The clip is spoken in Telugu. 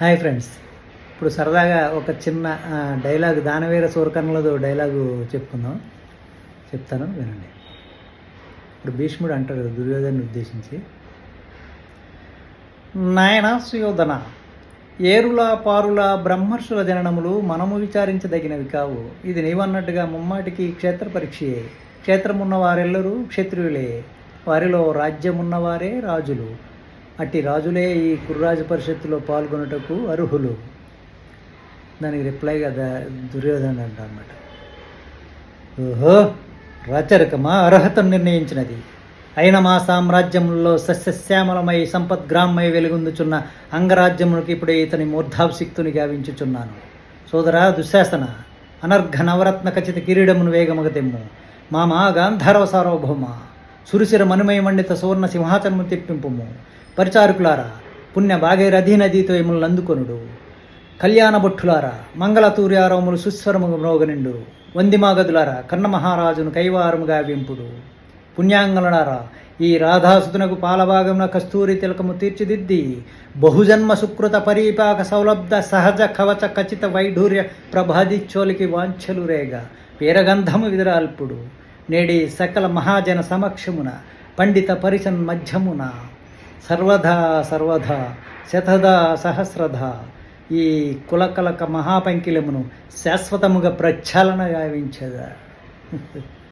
Hi friends. ఇప్పుడు సరదాగా ఒక చిన్న డైలాగ్ దానవీర సూరకర్ణలతో డైలాగు చెప్పుకుందాం. చెప్తాను వినండి. ఇప్పుడు భీష్ముడు అంటాడు దుర్యోధను ఉద్దేశించి. నాయన సుయోధన ఏరుల పారుల బ్రహ్మర్షుల జననములు మనము విచారించదగినవి కావు. ఇది నీవన్నట్టుగా ముమ్మాటికి క్షేత్ర పరీక్షయే. క్షేత్రమున్న వారెల్లరూ క్షత్రియులే. వారిలో రాజ్యమున్నవారే రాజులు. అట్టి రాజులే ఈ కుర్రాజ పరిషత్తులో పాల్గొనుటకు అర్హులు. దానికి రిప్లైగా దుర్యోధన అంట అన్నమాట ఓహో రాచరికమా అర్హతను నిర్ణయించినది. అయిన మా సామ్రాజ్యంలో సస్యశ్యామలమై సంపద్గ్రామమై వెలుగొందుచున్న అంగరాజ్యములకు ఇప్పుడే ఇతని మూర్ధాభిషిక్తుని గావించుచున్నాను. సోదరా దుశ్శాసన అనర్ఘ నవరత్న ఖచ్చిత కిరీడమును వేగముగ తెమ్ము మామ గాంధర్వ సార్వభౌమ సురిసిర మనుమయ మండిత సువర్ణ సింహాచనము తెప్పింపుము. పరిచారకులారా పుణ్య భాగీరథీ నదీతో ఎములను అందుకొనుడు. కళ్యాణ భట్టులారా మంగళతూర్యారములు సుస్వరముగా మ్రోగనిండు. వందిమాగదులారా కన్న మహారాజును కైవారముగా వింపుడు పుణ్యాంగనులారా ఈ రాధాసుతునకు పాలభాగమున కస్తూరి తిలకము తీర్చిదిద్ది. బహుజన్మ సుకృత పరిపాక సౌలబ్ధ సహజ కవచ ఖచ్చిత వైఢూర్య ప్రభాదిచ్చోలికి వాంఛలు రేగ. వీరగంధము విదరాల్పుడు. నేడి సకల మహాజన సమక్షమున పండిత పరిచన్ మధ్యమున. సర్వధా సర్వధా శతధా సహస్రధ. ఈ కులకలక మహాపంకిలమును శాశ్వతముగా ప్రక్షాళన గావించదా